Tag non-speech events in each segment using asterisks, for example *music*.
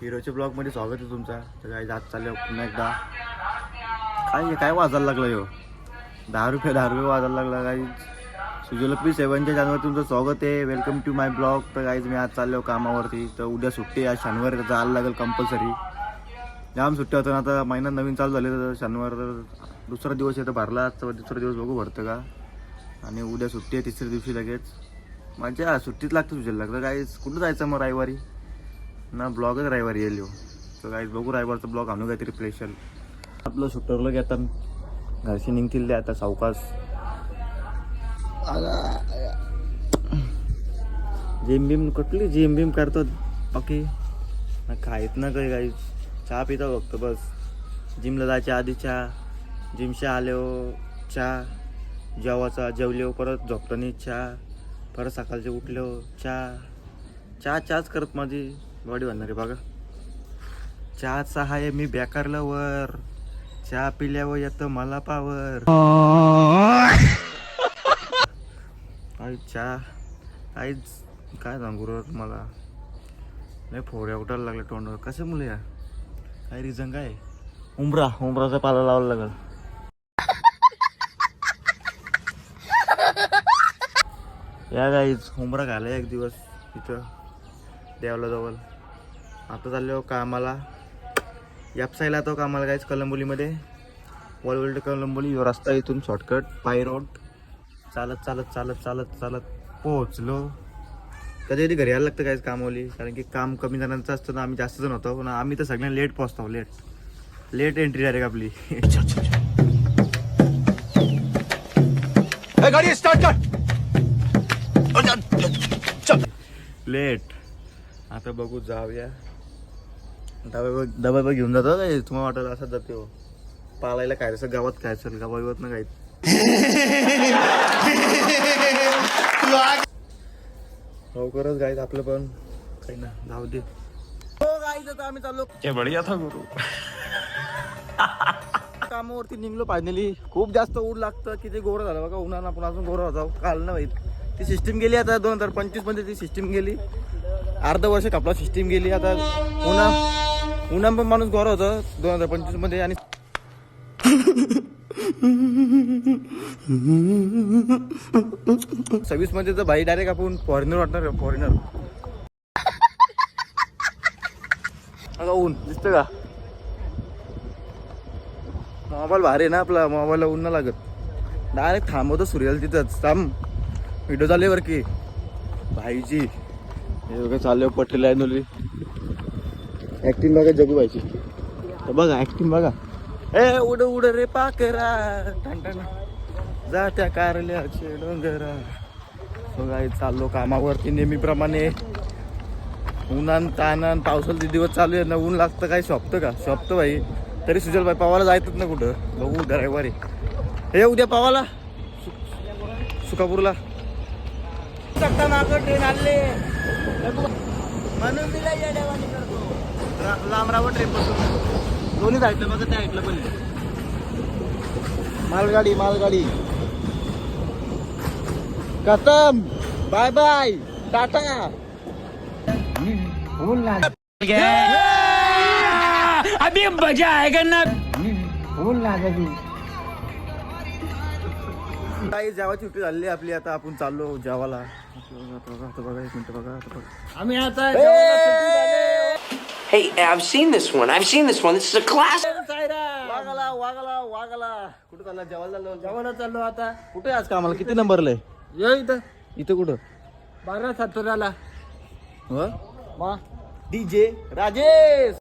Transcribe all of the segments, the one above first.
हिरोच्या ब्लॉगमध्ये स्वागत आहे तुमचा. तर काही जात चालले पुन्हा एकदा. काय काय वाजायला लागलं हो दहा रुपये दहा रुपये वाजायला लागला काही सुजलपी सेवनच्या चॅनलवर तुमचं स्वागत आहे. वेलकम टू माय ब्लॉग तर गाईज मी आज चाललो कामावरती. तर उद्या सुट्टी आहे. आज शनिवार जायला लागेल कंपल्सरी जाम सुट्ट्या होतं ना आता. महिना नवीन चालू झाले तर शनिवार तर दुसरा दिवस आहे तर भरला तर दुसरा दिवस बघू भरतं का. आणि उद्या सुट्टी आहे तिसऱ्या दिवशी लगेच. माझ्या सुट्टीत लागतं तुझ्या लागतं गाईज कुठं जायचं मग रविवारी? ना ब्लॉगच रविवारी येईल येऊ तर काही बघू रविवारचा ब्लॉग आणू काहीतरी स्पेशल आपलं सुटरलं घेतात घरशी निघतील ते. आता सावकाश जिम बिम कुठली जिम बिम करतो ओके ना खायत ना काही काही चहा पिता फक्त बस जिमला जायच्या आधी चहा जिमच्या आलो चहा जेवाचा जेवलो परत झोपतानी चहा परत सकाळचे उठलो चहा चहा चहाच करत माझी बॉडी बनणार आहे बघा चहाचा आहे मी बेकारला वर चहा पिल्यावर येतं मला पावर आई चहा आईच काय सांगू रे मला? नाही फोड्या उठायला लागल्या तोंडावर. कसे मुलं या? काय रिझन काय? उमरा उमराचा पाला लावायला लागल. या गाईच उमरा घाला एक दिवस इथं देवला जवळ. आता चाललो हो कामाला. यापसायला तो हो कामाला गाईच कलंबोलीमध्ये. वर्ल्ड कलंबोली रस्ता इथून शॉर्टकट पाय रोड चालत चालत चालत चालत चालत पोहोचलो. कधी कधी घरी यायला लागतं काहीच कामवली कारण की काम कमी जणांचं असतं ना आम्ही जास्त जण होतो. पण आम्ही तर सगळ्यांना लेट पोहोचतो लेट लेट एंट्री डायरेक्ट आपली. *laughs* गाडी स्टार्ट कर. लेट आता बघू जाऊया. डबा डबा घेऊन जातो. काय तुम्हाला वाटत असं जाते हो. पालायला काय असं गावात काय असेल गावात ना काय लवकरच गाईत आपलं पण. काही ना जाऊ दे. हो गाईत आता आम्ही चाललो. बढिया था गुरु. कामावरती निघलो फायनली खूप जास्त ऊन लागतं किती गोरं झालं बघा उन्हानं आपण अजून गोरं होता. काल ना माहीत ती सिस्टीम गेली आता दोन हजार पंचवीसमध्ये ती सिस्टीम गेली. अर्ध वर्ष कपडा सिस्टीम गेली आता. उन्हा उन्हा पण माणूस गोरा होता दोन हजार पंचवीसमध्ये आणि *laughs* सव्वीसमध्ये तर भाई डायरेक्ट आपण फॉरेनर वाटणार फॉरेनर अगं ऊन दिसतं का? मोबाईल भारी आहे ना आपला मोबाईलला ऊन नाही लागत. डायरेक्ट थांबवतो सूर्याला तिथंच. थांब. व्हिडिओ चालले बरं की. भाईची हे बघा चालले पटेल आहे नुली. ऍक्टिंग बघा जगू भाईची. तर बघा ऍक्टिंग बघा. ए उड उड रे पाकरा. Ton ton. जा त्या कारल्याचे डोंगरा बघा हे चाललो कामावरती नेहमीप्रमाणे. उन्हान तानान पावसाचे दिवस चालू आहे ना ऊन लागतं काय? शॉपतं का? शॉपतं भाई तरी सुजल भाई पावाला जायचंच ना कुठं? बघू उद्या रविवारी हे उद्या पावाला सु- सुकापूरला चक्का मागं ट्रेन आणले. म्हणून तिला येड्यावानी करतो. ला- लांब राहावं ट्रेन पासून दोन्ही साईडला बघा त्या साईडला पण. मालगाडी मालगाडी. खतम. Bye bye. टाटा. अभी मजा आएगा ना. काही जेवाची सुट्टी झाली आपली आता आपण चाललो जेवाला आता बघा एक मिनिट बघा आता बघा आम्ही आता Hey, I've seen this one. I've seen this one. This is a classic. वागला वागला वागला कुठं चालला? जेवायला चाललो. चाललो आता. कुठे आज कामाला? किती नंबरला ये इथं. इथं कुठं? बारा सातोऱ्याला. डीजे राजेश.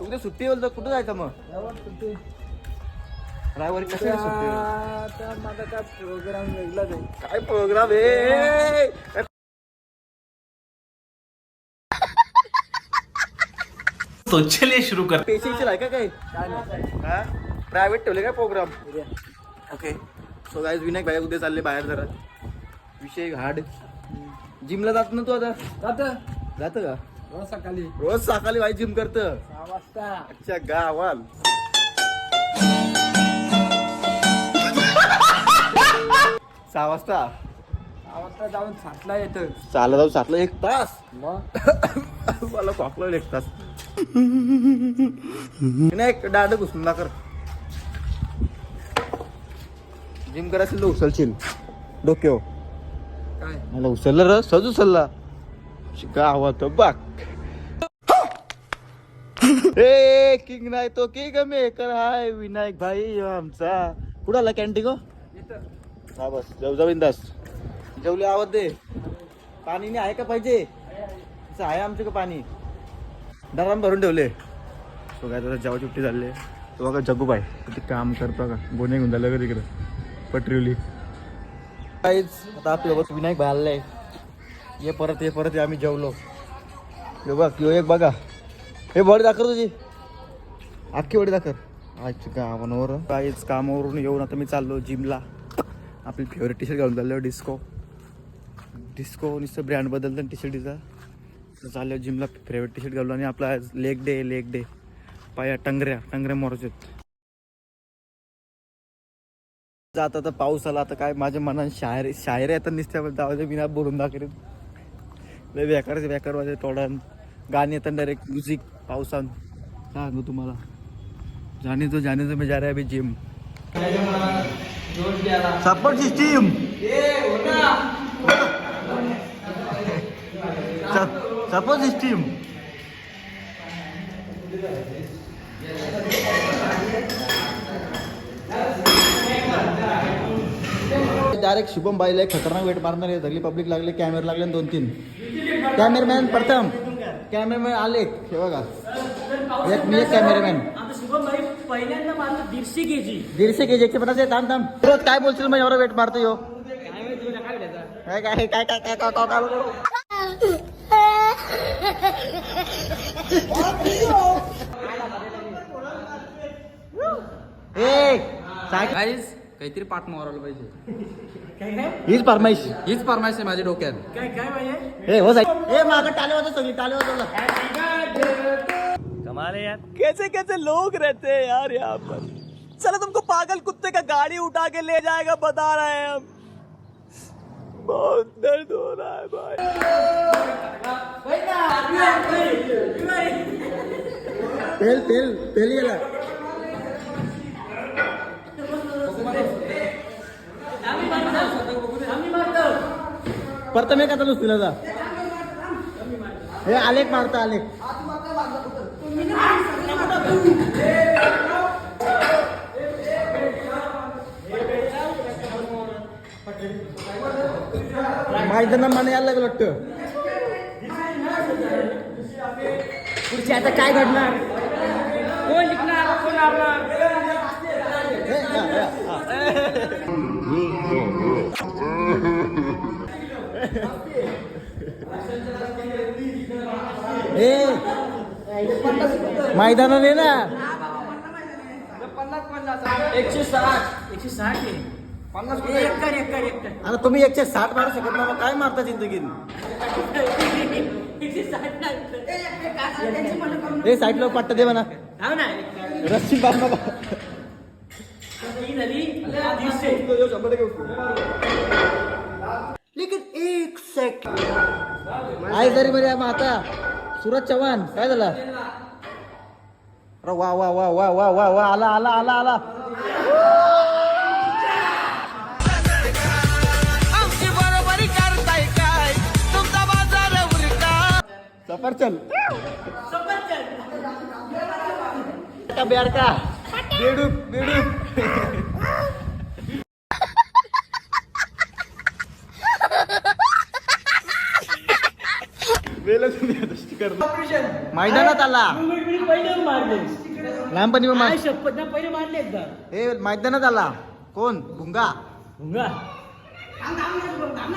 उद्या सुट्टी होईल तर कुठं जायचं मग? रविवारी कसं सुट्टी. होईल? आता माझा काय प्रोग्राम वेगळा जाईल काय प्रोग्राम आहे? तो चलिए शुरू कर. पेशीचे आहे का काय नाही. प्रायव्हेट ठेवले काय program okay so guys Vinayak भाई उद्या चालले बाहेर जरा. विषय हार्ड. जिमला जात ना तू आता? जात. जात का? रोज सकाळी. रोज सकाळी भाई जिम करत. सहा वाजता. अच्छा गावाल. सहा वाजता? सहा वाजता जाऊन सातला येतं. चालत जाऊ सातला एक तास? *coughs* मला खोकला एक तास. विनायक दाड घुसून ना कर. जिम करायचं तर उचलशील. डोक्यावर. काय? मला उचललं र सहज उचलला. गावात बाग. ए किंग नाही तो किंग मेकर हाय विनायक भाई ह्यो आमचा. कुठं आला कॅन्टीन हो इथं. हा बस जाऊ जाऊ बिंदास. जेवले आवाज दे. पाणी नाही आहे का पाहिजे? तसं आहे आमच्याकडे पाणी. डराम भरून ठेवले. तो काय त्याचा जेव्हा चिपटी झाले तो बघा जगू बाय ते काम करतो का गोने घेऊन झालं का तिकडं पटरिवली. काहीच आता आपल्यासोबत विनायक भाई आहे ये परत ये परत ये आम्ही जेवलो. हे बघ यो एक बघा. हे बॉडी दाखर तुझी. अख्खी बॉडी दाखर अच्छा गावांवर. काहीच कामावरून येऊन आता मी चाललो जिमला. आपली फेवरेट टी शर्ट घालून चाललो डिस्को डिस्को नुसतं ब्रँड बदलतं टी शर्टीचा चाललो जिमला फेवरेट टी शर्ट घालून आणि आपला लेग डे लेग डे पाया टंगऱ्या टंगऱ्या मोरचेत जात आता पाऊस आला आता काय माझ्या मनात शायर शायरी आता नुसत्या जाऊ दे बोलून दाखवेन. लय बेकार व्याकार माझे तोडान. गाणी येतात डायरेक्ट म्युझिक पावसान सांगू तुम्हाला? जाणे तो जाने तो मी जा रहा अभी gym support system support system direct Shubham बाईला एक खतरनाक वेट मारणार आहे सगळी पब्लिक लागले कॅमेरा लागले दोन तीन. कॅमेरामॅन प्रथम. कॅमेरामॅन आले हे बघा. एक मी एक कॅमेरामॅन दीडशे के जी दीडशे के जी एकशे पन्नास थांब थांब. काय बोलशील मग? एवढा वेट मारतो यो. काय काय काय काय काय काय काय ए काय *laughs* काहीतरी पाठ मारायला पाहिजे. हीच फरमाईश. हीच फरमाईश आहे माझ्या डोक्यात. काय काय पाहिजे ए हो साहेब. ए मागं टाले वाजव सगळी टाले कमाल है यार. कैसे कैसे लोग रहते हैं यार यहाँ पर? चलो तुमको पागल कुत्ते का गाड़ी उठा के ले जाएगा बता रहे हैं हम। बहुत दर्द हो रहा है भाई। तेल तेल तेल गेला एक आता नुसतीला जा. हे आलेख मारता आलेख. मैदाना मला यायला लागलं वाटतं. पुढची आता काय घडणार? कोण लिखणार कोण आवणार हे, हा, हा, हा. ए मैदानात ये ना? एकशे साठ. एकशे साठ आहे. पन्नास एकर एकर एकर आता तुम्ही एकशे साठ मारू शकत नाही मग काय मारता जिंदगीत? एकशे साठ नाही साईडला पट्टा दे म्हणा. हा ना रस्सी बाबा लेकिन एक सेकंड आहे जरी बरे आता सुरज चव्हाण काय झाला? अरे वा वा वा वा वा वा वा आला आला आला आला सफरचंद. का बिहार का बेडूक. *laughs* मैदानात आला. पहिले मारले? लहानपणी पण काय मा- शपथ ना पहिले मारले एकदा. हे मैदानात आला. कोण? भुंगा. भुंगा.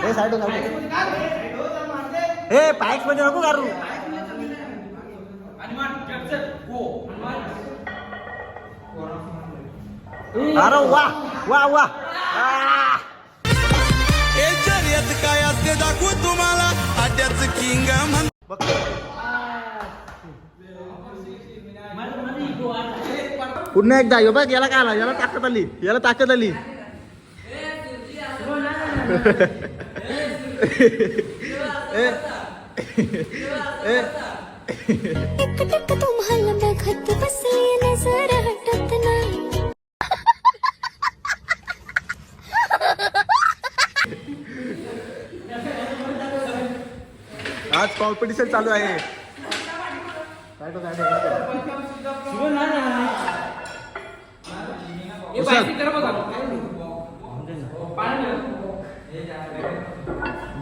हे साईड हे पायक्समध्ये नको अरे वा वा वा. आ! काय असते दाखवू तुम्हाला अड्याच किंग म्हण बघ. पुन्हा एकदा यो बघ याला काय आला याला ताकद आली याला ताकद आली तुम्हाला बघत आज कॉम्पिटिशन चालू आहे.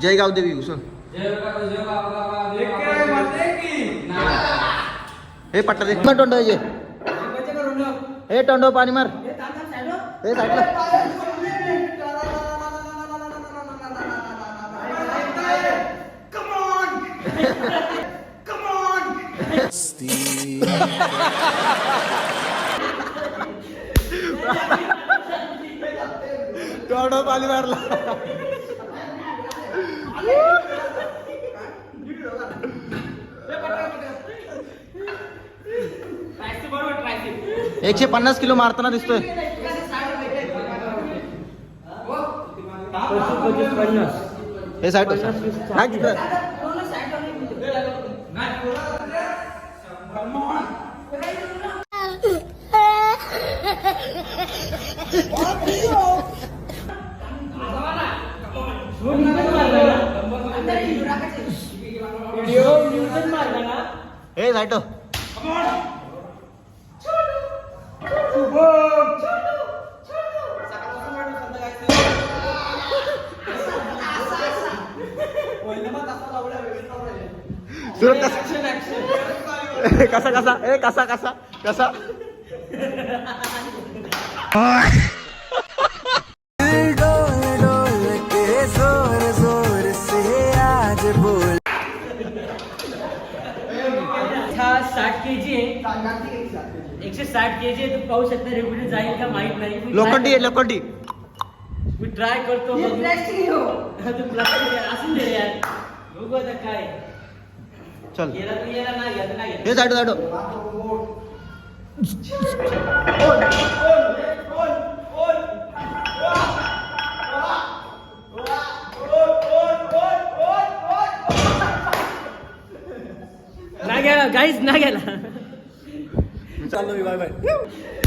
जय गावदेवी उसळ हे पट्टा दे. टोंड जे हे टोंड पाणी मार. हे साईडला. टोंड पाणी मारला. एकशे पन्नास किलो मारताना दिसतोय. हे हा ए हे कसा? कसा ए कसा कसा? कसा? एकशे साठ के जी तू पाहू शकता रेग्युलर जाईल का माहित नाही मी लोखंडी try आहे लोखंडी करतो. मी ट्राय करतो बघू. तू प्लास्टिक असून दे रे यार बघू आता काय चल। गेला तर गेला नाही गेला तर नाही गेला. हे साईड साईड नाही गेला काहीच नाही गेला चाललो मी बाय बाय.